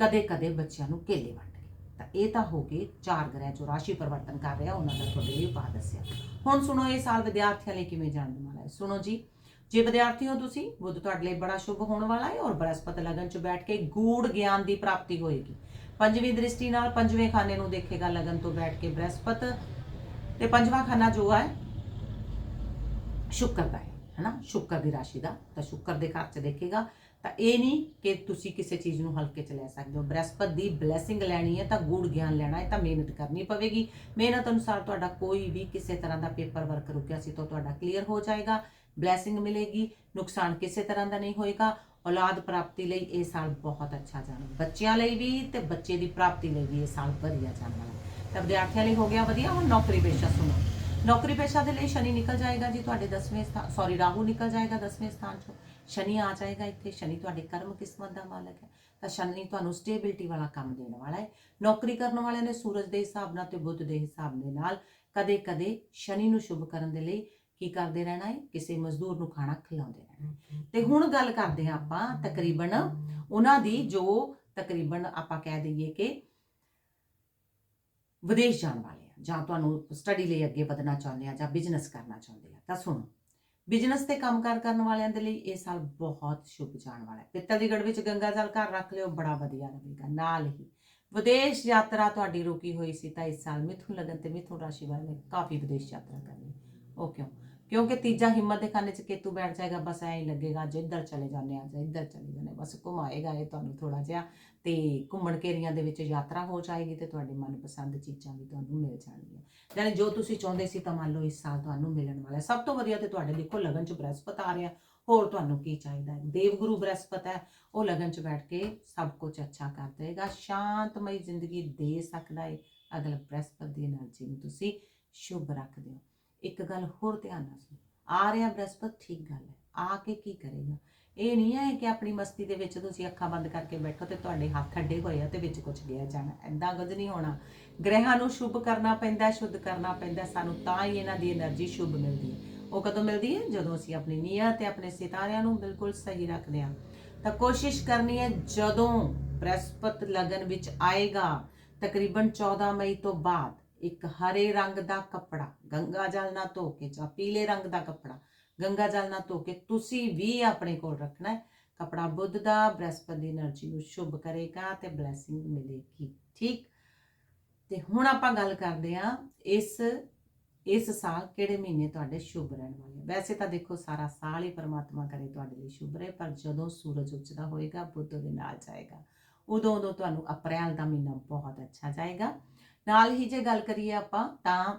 ਕਦੇ ਕਦੇ ਬੱਚਿਆਂ ਨੂੰ ਕੇਲੇ ਵੰਡ ਕੇ। ਤਾਂ ਇਹ ਤਾਂ ਹੋ ਗਏ ਚਾਰ ਗ੍ਰਹਿ ਜੋ ਰਾਸ਼ੀ ਪਰਿਵਰਤਨ ਕਰ ਰਿਹਾ, ਉਹਨਾਂ ਦਾ ਤੁਹਾਡੇ ਲਈ ਉਪਾਅ ਦੱਸਿਆ। ਹੁਣ ਸੁਣੋ ਇਹ ਸਾਲ ਵਿਦਿਆਰਥੀਆਂ ਲਈ ਕਿਵੇਂ ਜਾਣ ਵਾਲਾ ਹੈ। ਸੁਣੋ ਜੀ ਜੇ ਵਿਦਿਆਰਥੀ ਹੋ ਤੁਸੀਂ, ਬੁੱਧ ਤੁਹਾਡੇ ਲਈ ਬੜਾ ਸ਼ੁਭ ਹੋਣ ਵਾਲਾ ਹੈ ਔਰ ਬ੍ਰਹਸਪਤ ਲਗਨ ਚ ਬੈਠ ਕੇ ਗੂੜ ਗਿਆਨ ਦੀ ਪ੍ਰਾਪਤੀ ਹੋਏਗੀ। ਪੰਜਵੀਂ ਦ੍ਰਿਸ਼ਟੀ ਨਾਲ ਪੰਜਵੇਂ ਖਾਨੇ ਨੂੰ ਦੇਖੇਗਾ ਲਗਨ ਤੋਂ ਬੈਠ ਕੇ ਬ੍ਰਹਸਪਤ। ਤੇ ਪੰਜਵਾਂ ਖਾਨਾ ਜੋ ਹੈ, ਸ਼ੁੱਕਰ ਦਾ ਹੈ, ਹਨਾ? ਸ਼ੁੱਕਰ ਦੀ ਰਾਸ਼ੀ ਦਾ। ਤਾਂ ਸ਼ੁੱਕਰ ਦੇ ਘਰ ਚ ਦੇਖੇਗਾ, ਤਾਂ ਇਹ ਨਹੀਂ ਕਿ ਤੁਸੀਂ ਕਿਸੇ ਚੀਜ਼ ਨੂੰ ਹਲਕੇ ਚ ਲੈ ਸਕਦੇ ਹੋ। ਬ੍ਰਹਸਪਤ ਦੀ ਬਲੇਸਿੰਗ ਲੈਣੀ ਹੈ ਤਾਂ ਗੂੜ ਗਿਆਨ ਲੈਣਾ ਹੈ, ਤਾਂ ਮਿਹਨਤ ਕਰਨੀ ਪਵੇਗੀ। ਮਿਹਨਤ ਅਨੁਸਾਰ ਤੁਹਾਡਾ ਕੋਈ ਵੀ ਕਿਸੇ ਤਰ੍ਹਾਂ ਦਾ ਪੇਪਰ ਵਰਕ ਰੁਕਿਆ ਸੀ ਤਾਂ ਤੁਹਾਡਾ ਕਲੀਅਰ ਹੋ ਜਾਏਗਾ। ਬਲੇਸਿੰਗ ਮਿਲੇਗੀ, ਨੁਕਸਾਨ ਕਿਸੇ ਤਰ੍ਹਾਂ ਦਾ ਨਹੀਂ ਹੋਏਗਾ। ਔਲਾਦ ਪ੍ਰਾਪਤੀ ਲਈ ਇਹ ਸਾਲ ਬਹੁਤ ਅੱਛਾ ਜਾਣਾ। ਬੱਚਿਆਂ ਲਈ ਵੀ ਤੇ ਬੱਚੇ ਦੀ ਪ੍ਰਾਪਤੀ ਲਈ ਵੀ ਇਹ ਸਾਲ ਵਧੀਆ ਜਾਣ। ਵਾਲਾ ਤਾਂ ਵਿਦਿਆਰਥੀਆਂ ਲਈ ਹੋ ਗਿਆ ਵਧੀਆ, ਹੁਣ ਨੌਕਰੀ ਪੇਸ਼ਾ ਸੁਣੋ। ਨੌਕਰੀ ਪੇਸ਼ਾ ਦੇ ਲਈ ਸ਼ਨੀ ਨਿਕਲ ਜਾਏਗਾ ਜੀ ਤੁਹਾਡੇ 10ਵੇਂ ਸਥਾਨ ਸੌਰੀ ਰਾਹੂ ਨਿਕਲ ਜਾਏਗਾ 10ਵੇਂ ਸਥਾਨ ਚੋਂ। ਸ਼ਨੀ ਆ ਜਾਏਗਾ ਇੱਥੇ, ਸ਼ਨੀ ਤੁਹਾਡੇ ਕਰਮ ਕਿਸਮਤ ਦਾ ਮਾਲਕ ਹੈ। ਤਾਂ ਸ਼ਨੀ ਤੁਹਾਨੂੰ ਸਟੇਬਿਲਟੀ ਵਾਲਾ ਕੰਮ ਦੇਣ ਵਾਲਾ ਹੈ। ਨੌਕਰੀ ਕਰਨ ਵਾਲਿਆਂ ਨੇ ਸੂਰਜ ਦੇ ਹਿਸਾਬ ਨਾਲ ਤੇ ਬੁੱਧ ਦੇ ਹਿਸਾਬ ਦੇ ਨਾਲ ਕਦੇ-ਕਦੇ ਸ਼ਨੀ ਨੂੰ ਸ਼ੁਭ ਕਰਨ ਦੇ ਲਈ ਕੀ ਕਰਦੇ ਰਹਿਣਾ ਹੈ ਕਿਸੇ ਮਜ਼ਦੂਰ ਨੂੰ ਖਾਣਾ ਖਿਲਾਉਂਦੇ ਰਹਿਣਾ ਤੇ ਹੁਣ ਗੱਲ ਕਰਦੇ ਹਾਂ ਆਪਾਂ ਤਕਰੀਬਨ ਉਹਨਾਂ ਦੀ ਜੋ ਤਕਰੀਬਨ ਆਪਾਂ ਕਹਿ ਦਈਏ ਕਿ ਵਿਦੇਸ਼ ਜਾਣ ਵਾਲੇ ਆ ਜਾਂ ਤੁਹਾਨੂੰ ਸਟੱਡੀ ਲਈ ਅੱਗੇ ਵਧਣਾ ਚਾਹੁੰਦੇ ਆ ਜਾਂ ਬਿਜ਼ਨਸ ਕਰਨਾ ਚਾਹੁੰਦੇ ਆ। ਤਾਂ ਸੁਣੋ ਬਿਜ਼ਨਸ ਤੇ ਕੰਮਕਾਰ ਕਰਨ ਵਾਲਿਆਂ ਦੇ ਲਈ ਇਹ ਸਾਲ ਬਹੁਤ ਸ਼ੁਭ ਜਾਣ ਵਾਲਾ ਹੈ। ਪਿੱਤਲ ਦੀ ਗੜ ਵਿੱਚ ਗੰਗਾ ਜਲ ਘਰ ਰੱਖ ਲਿਓ ਬੜਾ ਵਧੀਆ ਰਹੇਗਾ ਨਾਲ ਹੀ ਵਿਦੇਸ਼ ਯਾਤਰਾ ਤੁਹਾਡੀ ਰੁਕੀ ਹੋਈ ਸੀ ਤਾਂ ਇਸ ਸਾਲ ਮਿਥੁਨ ਲਗਨ ਤੇ ਮਿਥੁਨ ਰਾਸ਼ੀ ਵਾਲੇ ਨੇ ਕਾਫੀ ਵਿਦੇਸ਼ ਯਾਤਰਾ ਕਰਨੀ। ਉਹ ਕਿਉਂ ਕਿਉਂਕਿ ਤੀਜਾ ਹਿੰਮਤ ਦੇ ਖਾਨੇ 'ਚ ਕੇਤੂ ਬੈਠ ਜਾਏਗਾ, ਬਸ ਐਂ ਹੀ ਲੱਗੇਗਾ, ਅੱਜ ਇੱਧਰ ਚਲੇ ਜਾਂਦੇ ਅੱਜ ਇੱਧਰ ਚਲੇ ਜਾਂਦੇ ਬਸ ਘੁਮਾਏਗਾ ਇਹ ਤੁਹਾਨੂੰ ਥੋੜਾ ਜਿਹਾ ਤੇ ਘੁੰਮਣ ਘੇਰੀਆਂ ਦੇ ਵਿੱਚ ਯਾਤਰਾ ਹੋ ਜਾਏਗੀ ਤੇ ਤੁਹਾਡੇ ਮਨਪਸੰਦ ਚੀਜ਼ਾਂ ਵੀ ਤੁਹਾਨੂੰ ਮਿਲ ਜਾਣਗੀਆਂ। ਯਾਨੀ ਜੋ ਤੁਸੀਂ ਚਾਹੁੰਦੇ ਸੀ ਤਾਂ ਮੰਨ ਲਓ ਇਸ ਸਾਲ ਤੁਹਾਨੂੰ ਮਿਲਣ ਵਾਲਾ ਸਭ ਤੋਂ ਵਧੀਆ ਤੇ ਤੁਹਾਡੇ ਦੇਖੋ ਲਗਨ 'ਚ ਬ੍ਰਹਿਸਪਤ ਆ ਰਿਹਾ, ਹੋਰ ਤੁਹਾਨੂੰ ਕੀ ਚਾਹੀਦਾ ਹੈ? ਦੇਵਗੁਰੂ ਬ੍ਰਹਿਸਪਤ ਹੈ, ਉਹ ਲਗਨ 'ਚ ਬੈਠ ਕੇ ਸਭ ਕੁਝ ਅੱਛਾ ਕਰ ਦੇਗਾ ਸ਼ਾਂਤਮਈ ਜ਼ਿੰਦਗੀ ਦੇ ਸਕਦਾ ਹੈ। ਅਗਲਾ ਬ੍ਰਹਿਸਪਤ ਦੀ એનર્ਜੀ ਨੂੰ ਤੁਸੀਂ ਸ਼ੁਭ ਰੱਖਦੇ ਹੋ। ਇੱਕ ਗੱਲ ਹੋਰ ਧਿਆਨ ਨਾਲ ਸੁਣ। ਆ ਰਿਹਾ ਬ੍ਰਹਸਪਤ, ਠੀਕ ਗੱਲ ਹੈ। ਆ ਕੇ ਕੀ ਕਰੇਗਾ? ਇਹ ਨਹੀਂ ਹੈ ਕਿ ਆਪਣੀ ਮਸਤੀ ਦੇ ਵਿੱਚ ਤੁਸੀਂ ਅੱਖਾਂ ਬੰਦ ਕਰਕੇ ਬੈਠੋ ਤੇ ਤੁਹਾਡੇ ਹੱਥ ਅੱਡੇ ਹੋਏ ਆ ਤੇ ਵਿੱਚ ਕੁਝ ਗਿਆ ਜਾਣਾ। ਐਦਾਂ ਕੁਝ ਨਹੀਂ ਹੋਣਾ। ਗ੍ਰਹਿਾਂ ਨੂੰ ਸ਼ੁਭ ਕਰਨਾ ਪੈਂਦਾ ਸ਼ੁੱਧ ਕਰਨਾ ਪੈਂਦਾ ਸਾਨੂੰ ਤਾਂ ਹੀ ਇਹਨਾਂ ਦੀ એનર્ਜੀ ਸ਼ੁੱਭ ਮਿਲਦੀ ਹੈ। ਉਹ ਕਦੋਂ ਮਿਲਦੀ ਹੈ? ਜਦੋਂ ਅਸੀਂ ਆਪਣੀ ਨੀਅਤ ਤੇ ਆਪਣੇ ਸਿਤਾਰਿਆਂ ਨੂੰ ਬਿਲਕੁਲ ਸਹੀ ਰੱਖਦੇ ਹਾਂ। ਤਾਂ ਕੋਸ਼ਿਸ਼ ਕਰਨੀ ਹੈ, ਜਦੋਂ ਬ੍ਰਹਿਸਪਤ ਲਗਨ ਵਿੱਚ ਆਏਗਾ, ਤਕਰੀਬਨ 14 ਮਈ ਤੋਂ ਬਾਅਦ ਇੱਕ ਹਰੇ ਰੰਗ ਦਾ ਕੱਪੜਾ, ਗੰਗਾ ਜਲ ਨਾਲ ਧੋ ਕੇ ਜਾਂ ਪੀਲੇ ਰੰਗ ਦਾ ਕੱਪੜਾ, ਗੰਗਾ ਜਲ ਨਾਲ ਧੋ ਕੇ ਤੁਸੀਂ ਵੀ ਆਪਣੇ ਕੋਲ ਰੱਖਣਾ ਹੈ। ਕੱਪੜਾ ਬੁੱਧ ਦਾ, ਬ੍ਰਹਸਪਤੀ ਦੀ એનર્ਜੀ ਨੂੰ ਸ਼ੁਭ ਕਰੇਗਾ ਤੇ ਬਲੇਸਿੰਗ ਮਿਲੇਗੀ, ਠੀਕ? ਤੇ ਹੁਣ ਆਪਾਂ ਗੱਲ ਕਰਦੇ ਆ ਇਸ ਇਸ ਸਾਲ ਕਿਹੜੇ ਮਹੀਨੇ ਤੁਹਾਡੇ ਸ਼ੁਭ ਰਹਿਣ ਵਾਲੇ ਵੈਸੇ ਤਾਂ ਦੇਖੋ ਸਾਰਾ ਸਾਲ ਹੀ ਪਰਮਾਤਮਾ ਕਰੇ ਤੁਹਾਡੇ ਲਈ ਸ਼ੁਭ ਰਹੇ, ਪਰ ਜਦੋਂ ਸੂਰਜ ਉੱਚਦਾ ਹੋਏਗਾ, ਬੁੱਧ ਦੇ ਨਾਲ ਜਾਏਗਾ। ਉਦੋਂ ਉਦੋਂ ਤੁਹਾਨੂੰ ਅਪ੍ਰੈਲ ਦਾ ਮਹੀਨਾ ਬਹੁਤ ਅੱਛਾ ਜਾਏਗਾ। ਨਾਲ ਹੀ ਜੇ ਗੱਲ ਕਰੀਏ ਆਪਾਂ ਤਾਂ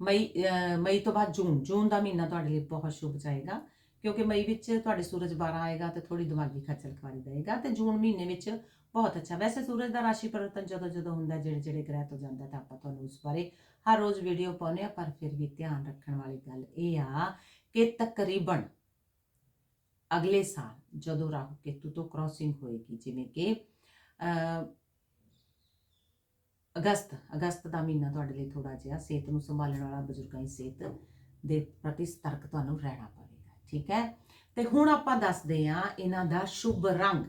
ਮਈ ਅਹ ਮਈ ਤੋਂ ਬਾਅਦ ਜੂਨ ਜੂਨ ਦਾ ਮਹੀਨਾ ਤੁਹਾਡੇ ਲਈ ਬਹੁਤ ਸ਼ੁਭ ਜਾਏਗਾ ਕਿਉਂਕਿ ਮਈ ਵਿੱਚ ਤੁਹਾਡੇ ਸੂਰਜ 12 ਆਏਗਾ ਤੇ ਥੋੜੀ ਦਿਮਾਗੀ ਖੱਚਲ ਖਵਾਰੀ ਦੇਗਾ ਤੇ ਜੂਨ ਮਹੀਨੇ ਵਿੱਚ ਬਹੁਤ ਅੱਛਾ। ਵੈਸੇ ਸੂਰਜ ਦਾ ਰਾਸ਼ੀ ਪਰਿਵਰਤਨ ਜਦੋਂ ਜਦੋਂ ਹੁੰਦਾ ਜਿਹੜੇ ਜਿਹੜੇ ਗ੍ਰਹਿ ਤੋਂ ਜਾਂਦਾ ਤਾਂ ਆਪਾਂ ਤੁਹਾਨੂੰ ਉਸ ਬਾਰੇ ਹਰ ਰੋਜ਼ ਵੀਡੀਓ ਪਾਉਂਦੇ ਆ ਪਰ ਫਿਰ ਵੀ ਧਿਆਨ ਰੱਖਣ ਵਾਲੀ ਗੱਲ ਇਹ ਆ ਕਿ ਤਕਰੀਬਨ ਅਗਲੇ ਸਾਲ ਜਦੋਂ ਰਾਹੂ ਕੇਤੂ ਤੋਂ ਕ੍ਰਾਸਿੰਗ ਹੋਏਗੀ ਜਿਵੇਂ ਕਿ ਅਹ, ਅਗਸਤ ਅਗਸਤ ਦਾ ਮਹੀਨਾ ਤੁਹਾਡੇ ਲਈ ਥੋੜਾ ਜਿਹਾ ਸਿਹਤ ਨੂੰ ਸੰਭਾਲਣ ਵਾਲਾ ਬਜ਼ੁਰਗਾਂ ਦੀ ਸਿਹਤ ਦੇ ਪ੍ਰਤੀ ਸਤਰਕ ਤੁਹਾਨੂੰ ਰਹਿਣਾ ਪਵੇਗਾ, ਠੀਕ ਹੈ? ਤੇ ਹੁਣ ਆਪਾਂ ਦੱਸਦੇ ਹਾਂ ਇਹਨਾਂ ਦਾ ਸ਼ੁਭ ਰੰਗ।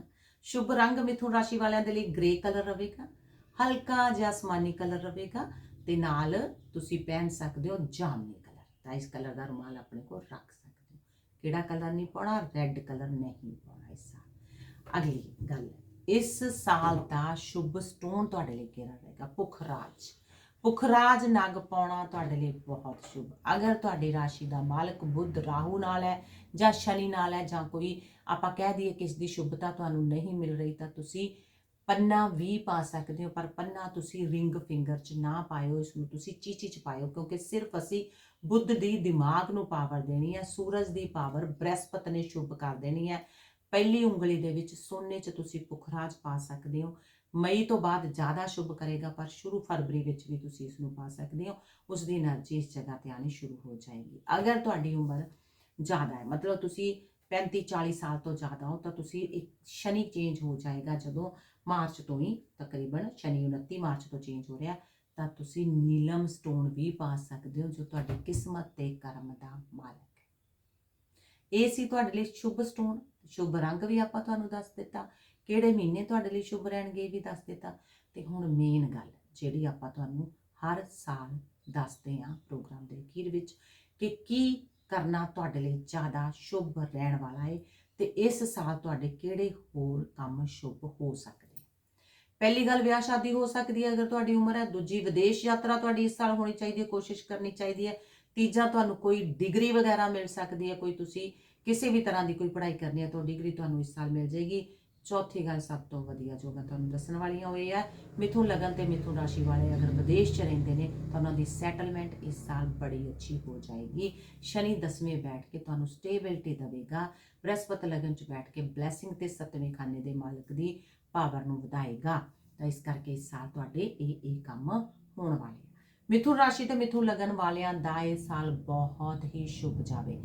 ਸ਼ੁਭ ਰੰਗ ਮਿਥੁਨ ਰਾਸ਼ੀ ਵਾਲਿਆਂ ਦੇ ਲਈ ਗ੍ਰੇ ਕਲਰ ਰਹੇਗਾ, ਹਲਕਾ ਜਿਹਾ ਅਸਮਾਨੀ ਕਲਰ ਰਹੇਗਾ ਤੇ ਨਾਲ ਤੁਸੀਂ ਪਹਿਨ ਸਕਦੇ ਹੋ ਜਾਮਨੀ ਕਲਰ, ਤਾਂ ਇਸ ਕਲਰ ਦਾ ਰੁਮਾਲ ਆਪਣੇ ਕੋਲ ਰੱਖ ਸਕਦੇ ਹੋ। ਕਿਹੜਾ ਕਲਰ ਨਹੀਂ ਪਾਉਣਾ? ਰੈੱਡ ਕਲਰ ਨਹੀਂ ਪਾਉਣਾ ਇਸ ਸਾਲ। ਅਗਲੀ ਗੱਲ ਇਸ ਸਾਲ ਦਾ ਸ਼ੁਭ ਸਟੋਨ ਤੁਹਾਡੇ ਲਈ ਕਿਹੜਾ ਰਹੇਗਾ? ਪੁਖਰਾਜ ਪੁਖਰਾਜ ਨਗ ਪਾਉਣਾ ਤੁਹਾਡੇ ਲਈ ਬਹੁਤ ਸ਼ੁਭ। ਅਗਰ ਤੁਹਾਡੀ ਰਾਸ਼ੀ ਦਾ ਮਾਲਕ ਬੁੱਧ ਰਾਹੂ ਨਾਲ ਹੈ ਜਾਂ ਸ਼ਨੀ ਨਾਲ ਹੈ ਜਾਂ ਕੋਈ ਆਪਾਂ ਕਹਿ ਦਈਏ ਕਿ ਇਸ ਦੀ ਸ਼ੁਭਤਾ ਤੁਹਾਨੂੰ ਨਹੀਂ ਮਿਲ ਰਹੀ ਤਾਂ ਤੁਸੀਂ ਪੰਨਾ ਵੀ ਪਾ ਸਕਦੇ ਹੋ, ਪਰ ਪੰਨਾ ਤੁਸੀਂ ਰਿੰਗ ਫਿੰਗਰ 'ਚ ਨਾ ਪਾਇਓ ਇਸ ਨੂੰ ਤੁਸੀਂ ਚੀਚੀ 'ਚ ਪਾਇਓ, ਕਿਉਂਕਿ ਸਿਰਫ ਅਸੀਂ ਬੁੱਧ ਦੀ ਦਿਮਾਗ ਨੂੰ ਪਾਵਰ ਦੇਣੀ ਹੈ, ਸੂਰਜ ਦੀ ਪਾਵਰ ਬ੍ਰਹਿਸਪਤ ਨੇ ਸ਼ੁਭ ਕਰ ਦੇਣੀ ਹੈ। ਪਹਿਲੀ ਉਂਗਲੀ ਦੇ ਵਿੱਚ ਸੋਨੇ 'ਚ ਤੁਸੀਂ ਪੁਖਰਾਜ ਪਾ ਸਕਦੇ ਹੋ। ਮਈ ਤੋਂ ਬਾਅਦ ਜ਼ਿਆਦਾ ਸ਼ੁਭ ਕਰੇਗਾ, ਪਰ ਸ਼ੁਰੂ ਫਰਵਰੀ ਵਿੱਚ ਵੀ ਤੁਸੀਂ ਇਸ ਨੂੰ ਪਾ ਸਕਦੇ ਹੋ। ਉਸ ਦੀ એનર્ਜੀ ਇਸ ਜਗ੍ਹਾ ਤੇ ਆਣੀ ਸ਼ੁਰੂ ਹੋ ਜਾਏਗੀ। ਅਗਰ ਤੁਹਾਡੀ ਉਮਰ ਜ਼ਿਆਦਾ ਹੈ, ਮਤਲਬ ਤੁਸੀਂ 35 40 ਸਾਲ ਤੋਂ ਜ਼ਿਆਦਾ ਹੋ, ਤਾਂ ਤੁਸੀਂ ਇੱਕ ਸ਼ਨੀ ਚੇਂਜ ਹੋ ਜਾਏਗਾ। ਜਦੋਂ ਮਾਰਚ ਤੋਂ ਹੀ ਤਕਰੀਬਨ ਸ਼ਨੀ 29 ਮਾਰਚ ਤੋਂ ਚੇਂਜ ਹੋ ਰਿਹਾ, ਤਾਂ ਤੁਸੀਂ ਨੀਲਮ ਸਟੋਨ ਵੀ ਪਾ ਸਕਦੇ ਹੋ, ਜੋ ਤੁਹਾਡੀ ਕਿਸਮਤ ਤੇ ਕਰਮ ਦਾ ਮਾਲਕ ਹੈ। ਇਹ ਸੀ ਤੁਹਾਡੇ ਲਈ ਸ਼ੁਭ ਸਟੋਨ। ਸ਼ੁਭ ਰੰਗ ਵੀ ਆਪਾਂ ਤੁਹਾਨੂੰ ਦੱਸ ਦਿੱਤਾ, ਕਿਹੜੇ ਮਹੀਨੇ ਤੁਹਾਡੇ ਲਈ ਸ਼ੁਭ ਰਹਿਣਗੇ ਇਹ ਵੀ ਦੱਸ ਦਿੱਤਾ। ਤੇ ਹੁਣ ਮੇਨ ਗੱਲ ਜਿਹੜੀ ਆਪਾਂ ਤੁਹਾਨੂੰ ਹਰ ਸਾਲ ਦੱਸਦੇ ਹਾਂ ਪ੍ਰੋਗਰਾਮ ਦੇ ਅਖੀਰ ਵਿੱਚ ਕਿ ਕੀ ਕਰਨਾ ਤੁਹਾਡੇ ਲਈ ਜ਼ਿਆਦਾ ਸ਼ੁਭ ਰਹਿਣ ਵਾਲਾ ਹੈ ਤੇ ਇਸ ਸਾਲ ਤੁਹਾਡੇ ਕਿਹੜੇ ਹੋਰ ਕੰਮ ਸ਼ੁਭ ਹੋ ਸਕਦੇ ਪਹਿਲੀ ਗੱਲ ਵਿਆਹ ਸ਼ਾਦੀ ਹੋ ਸਕਦੀ ਹੈ ਅਗਰ ਤੁਹਾਡੀ ਉਮਰ ਹੈ, ਦੂਜੀ ਵਿਦੇਸ਼ ਯਾਤਰਾ ਤੁਹਾਡੀ ਇਸ ਸਾਲ ਹੋਣੀ ਚਾਹੀਦੀ ਹੈ, ਕੋਸ਼ਿਸ਼ ਕਰਨੀ ਚਾਹੀਦੀ ਹੈ। ਤੀਜਾ ਤੁਹਾਨੂੰ ਕੋਈ ਡਿਗਰੀ ਵਗੈਰਾ ਮਿਲ ਸਕਦੀ ਹੈ, ਕੋਈ ਤੁਸੀਂ ਕਿਸੇ ਵੀ ਤਰ੍ਹਾਂ ਦੀ ਕੋਈ ਪੜ੍ਹਾਈ ਕਰਨੀ ਹੈ ਤਾਂ ਡਿਗਰੀ ਤੁਹਾਨੂੰ ਇਸ ਸਾਲ ਮਿਲ ਜਾਏਗੀ। ਚੌਥੀ ਗੱਲ ਸਭ ਤੋਂ ਵਧੀਆ ਜੋ ਮੈਂ ਤੁਹਾਨੂੰ ਦੱਸਣ ਵਾਲੀ ਹਾਂ ਉਹ ਇਹ ਹੈ, ਮਿਥੁਨ ਲਗਨ ਤੇ ਮਿਥੁਨ ਰਾਸ਼ੀ ਵਾਲੇ ਅਗਰ ਵਿਦੇਸ਼ ਚ ਰਹਿੰਦੇ ਨੇ, ਤਾਂ ਉਹਨਾਂ ਦੀ ਸੈਟਲਮੈਂਟ ਇਸ ਸਾਲ ਬੜੀ ਅੱਛੀ ਹੋ ਜਾਏਗੀ। ਸ਼ਨੀ ਦਸਵੇਂ ਬੈਠ ਕੇ ਤੁਹਾਨੂੰ ਸਟੇਬਿਲਿਟੀ ਦੇਵੇਗਾ। ਬ੍ਰਹਸਪਤ ਲਗਨ ਚ ਬੈਠ ਕੇ ਬਲੇਸਿੰਗ ਤੇ ਸੱਤਵੇਂ ਖਾਨੇ ਦੇ ਮਾਲਕ ਦੀ ਪਾਵਰ ਨੂੰ ਵਧਾਏਗਾ। ਤਾਂ ਇਸ ਕਰਕੇ ਇਸ ਸਾਲ ਤੁਹਾਡੇ ਇਹ ਇਹ ਕੰਮ ਹੋਣ ਵਾਲੇ ਆ। ਮਿਥੁਨ ਰਾਸ਼ੀ ਤੇ ਮਿਥੁਨ ਲਗਨ ਵਾਲਿਆਂ ਦਾ ਇਹ ਸਾਲ ਬਹੁਤ ਹੀ ਸ਼ੁਭ ਜਾਵੇ।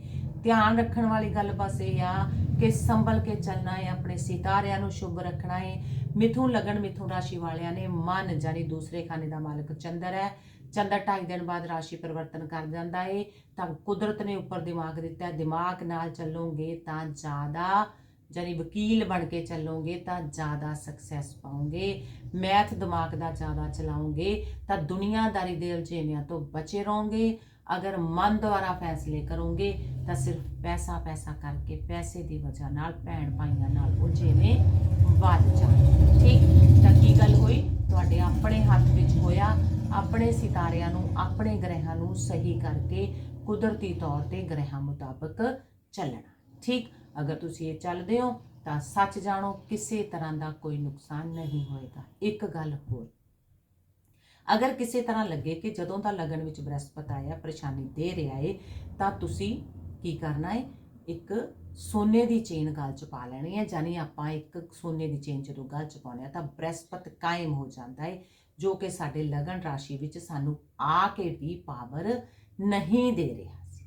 ਧਿਆਨ ਰੱਖਣ ਵਾਲੀ ਗੱਲ ਬਸ ਇਹ ਆ ਕਿ ਸੰਭਲ ਕੇ ਚੱਲਣਾ ਹੈ, ਆਪਣੇ ਸਿਤਾਰਿਆਂ ਨੂੰ ਸ਼ੁਭ ਰੱਖਣਾ ਹੈ। ਮਿਥੁਨ ਲਗਨ ਮਿਥੁਨ ਰਾਸ਼ੀ ਵਾਲਿਆਂ ਨੇ ਮਨ ਜਾਨੀ ਦੂਸਰੇ ਖਾਨੇ ਦਾ ਮਾਲਕ ਚੰਦਰ ਹੈ। ਚੰਦਰ ਢਾਈ ਦਿਨ ਬਾਅਦ ਰਾਸ਼ੀ ਪਰਿਵਰਤਨ ਕਰ ਜਾਂਦਾ ਏ ਤਾਂ ਕੁਦਰਤ ਨੇ ਉੱਪਰ ਦਿਮਾਗ ਦਿੱਤਾ ਦਿਮਾਗ ਨਾਲ ਚੱਲੋਗੇ ਤਾਂ ਜ਼ਿਆਦਾ ਜਾਨੀ ਵਕੀਲ ਬਣ ਕੇ ਚੱਲੋਗੇ ਤਾਂ ਜ਼ਿਆਦਾ ਸਕਸੈਸ ਪਾਓਗੇ ਮੈਥ ਦਿਮਾਗ ਦਾ ਜ਼ਿਆਦਾ ਚਲਾਓਗੇ ਤਾਂ ਦੁਨੀਆਦਾਰੀ ਦੇ ਉਲਝੇਵਿਆਂ ਤੋਂ ਬਚੇ ਰਹੋਗੇ, ਅਗਰ ਮਨ ਦੁਆਰਾ ਫੈਸਲੇ ਕਰੋਗੇ ਤਾਂ ਸਿਰਫ ਪੈਸਾ ਪੈਸਾ ਕਰਕੇ ਪੈਸੇ ਦੀ ਵਜ੍ਹਾ ਨਾਲ, ਭੈਣ ਭਾਈਆਂ ਨਾਲ ਉਲਝੇਵੇਂ ਵੱਧ ਜਾਣ ਠੀਕ? ਤਾਂ ਕੀ ਗੱਲ ਹੋਈ? ਤੁਹਾਡੇ ਆਪਣੇ ਹੱਥ ਵਿੱਚ ਹੋਇਆ, ਆਪਣੇ ਸਿਤਾਰਿਆਂ ਨੂੰ, ਆਪਣੇ ਗ੍ਰਹਿਾਂ ਨੂੰ ਸਹੀ ਕਰਕੇ ਕੁਦਰਤੀ ਤੌਰ ਤੇ ਗ੍ਰਹਿਾਂ ਮੁਤਾਬਕ ਚੱਲਣਾ। ਠੀਕ? ਅਗਰ ਤੁਸੀਂ ਇਹ ਚੱਲਦੇ ਹੋ, ਤਾਂ ਸੱਚ ਜਾਣੋ, ਕਿਸੇ ਤਰ੍ਹਾਂ ਦਾ ਕੋਈ ਨੁਕਸਾਨ ਨਹੀਂ ਹੋਏਗਾ। ਇੱਕ ਗੱਲ ਹੋਰ। ਅਗਰ ਕਿਸੇ ਤਰ੍ਹਾਂ ਲੱਗੇ ਕਿ ਜਦੋਂ ਦਾ ਲਗਨ ਵਿੱਚ ਬ੍ਰਹਸਪਤ ਆਇਆ, ਪਰੇਸ਼ਾਨੀ ਦੇ ਰਿਹਾ ਏ, ਤਾਂ ਤੁਸੀਂ ਕੀ ਕਰਨਾ ਏ? ਇੱਕ ਸੋਨੇ ਦੀ ਚੇਨ ਗਲ ਚ ਪਾ ਲੈਣੀ ਹੈ ਜਾਨੀ ਆਪਾਂ ਇੱਕ ਸੋਨੇ ਦੀ ਚੇਨ ਜਦੋਂ ਗਲ ਚ ਪਾਉਂਦੇ ਆ ਤਾਂ ਬ੍ਰਹਸਪਤ ਕਾਇਮ ਹੋ ਜਾਂਦਾ ਏ, ਜੋ ਕਿ ਸਾਡੇ ਲਗਨ ਰਾਸ਼ੀ ਵਿੱਚ ਸਾਨੂੰ ਆ ਕੇ ਵੀ ਪਾਵਰ ਨਹੀਂ ਦੇ ਰਿਹਾ ਸੀ।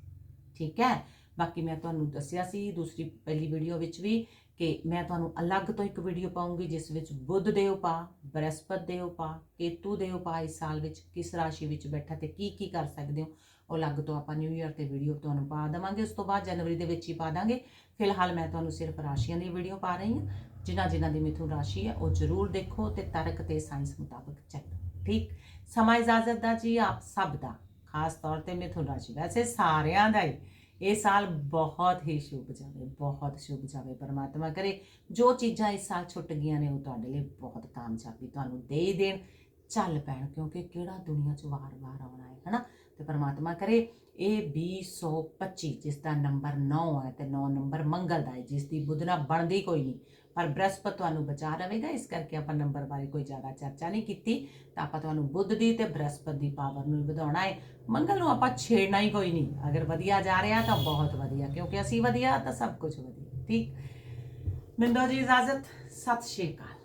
ਠੀਕ ਹੈ? ਬਾਕੀ ਮੈਂ ਤੁਹਾਨੂੰ ਦੱਸਿਆ ਸੀ ਦੂਸਰੀ ਪਹਿਲੀ ਵੀਡੀਓ ਵਿੱਚ ਵੀ ਕਿ ਮੈਂ ਤੁਹਾਨੂੰ ਅਲੱਗ ਤੋਂ ਇੱਕ ਵੀਡੀਓ ਪਾਉਂਗੀ ਜਿਸ ਵਿੱਚ ਬੁੱਧ ਦੇ ਉਪਾਅ, ਬ੍ਰਹਸਪਤ ਦੇ ਉਪਾਅ, ਕੇਤੂ ਦੇ ਉਪਾਅ ਇਸ ਸਾਲ ਵਿੱਚ ਕਿਸ ਰਾਸ਼ੀ ਵਿੱਚ ਬੈਠਾ ਤੇ ਕੀ ਕੀ ਕਰ ਸਕਦੇ ਹੋ, ਉਹ ਅਲੱਗ ਤੋਂ ਆਪਾਂ ਨਿਊ ਇਅਰ ਤੇ ਵੀਡੀਓ ਤੁਹਾਨੂੰ ਪਾ ਦੇਵਾਂਗੇ, ਉਸ ਤੋਂ ਬਾਅਦ ਜਨਵਰੀ ਦੇ ਵਿੱਚ ਹੀ ਪਾ ਦਾਂਗੇ। ਫਿਲਹਾਲ ਮੈਂ ਤੁਹਾਨੂੰ ਸਿਰਫ ਰਾਸ਼ੀਆਂ ਦੀ ਵੀਡੀਓ ਪਾ ਰਹੀ ਹਾਂ, ਜਿਨ੍ਹਾਂ ਜਿਨ੍ਹਾਂ ਦੀ ਮਿਥੁਨ ਰਾਸ਼ੀ ਹੈ, ਉਹ ਜ਼ਰੂਰ ਦੇਖੋ ਤੇ ਤਰਕ ਤੇ ਸਾਇੰਸ ਮੁਤਾਬਕ ਚੱਲੋ, ਠੀਕ? ਸਮਾਂ ਇਜਾਜ਼ਤ ਦਾ ਜੀ ਆਪ ਸਭ ਦਾ, ਖਾਸ ਤੌਰ ਤੇ ਮਿਥੁਨ ਰਾਸ਼ੀ। ਵੈਸੇ ਸਾਰਿਆਂ ਦਾ ਹੀ। ਇਹ ਸਾਲ ਬਹੁਤ ਹੀ ਸ਼ੁਭ ਜਾਵੇ, ਬਹੁਤ ਸ਼ੁਭ ਜਾਵੇ ਪਰਮਾਤਮਾ ਕਰੇ। ਜੋ ਚੀਜ਼ਾਂ ਇਸ ਸਾਲ ਛੁੱਟ ਗਈਆਂ ਨੇ, ਉਹ ਤੁਹਾਡੇ ਲਈ ਬਹੁਤ ਕਾਮਯਾਬੀ ਤੁਹਾਨੂੰ ਦੇ ਹੀ ਦੇਣ। ਚੱਲ ਪੈਣ ਕਿਉਂਕਿ ਕਿਹੜਾ ਦੁਨੀਆ 'ਚ ਵਾਰ-ਵਾਰ ਆਉਣਾ ਹੈ, ਹਨਾ? ਤੇ ਪਰਮਾਤਮਾ ਕਰੇ, ਇਹ 2025 ਜਿਸ ਦਾ ਨੰਬਰ 9 ਹੈ ਤੇ 9 ਨੰਬਰ ਮੰਗਲ ਦਾ ਹੈ, ਜਿਸ ਦੀ ਬੁੱਧ ਨਾਲ ਬਣਦੀ ਕੋਈ ਨਹੀਂ। ਪਰ ਬ੍ਰਹਸਪਤ ਤੁਹਾਨੂੰ ਬਚਾ ਰਵੇਗਾ ਇਸ ਕਰਕੇ ਆਪਾਂ ਨੰਬਰ ਬਾਰੇ ਕੋਈ ਜ਼ਿਆਦਾ ਚਰਚਾ ਨਹੀਂ ਕੀਤੀ। ਤਾਂ ਆਪਾਂ ਤੁਹਾਨੂੰ ਬੁੱਧ ਦੀ ਤੇ ਬ੍ਰਹਸਪਤ ਦੀ ਪਾਵਰ ਨੂੰ ਵਧਾਉਣਾ ਹੈ। ਮੰਗਲ ਨੂੰ ਆਪਾਂ ਛੇੜਨਾ ਹੀ ਕੋਈ ਨਹੀਂ। ਅਗਰ ਵਧੀਆ ਜਾ ਰਿਹਾ ਤਾਂ ਬਹੁਤ ਵਧੀਆ, ਕਿਉਂਕਿ ਅਸੀਂ ਵਧੀਆ ਤਾਂ ਸਭ ਕੁਝ ਵਧੀਆ। ਠੀਕ? ਮਿੰਦੋ ਜੀ, ਇਜਾਜ਼ਤ। ਸਤਿ ਸ਼੍ਰੀ ਅਕਾਲ।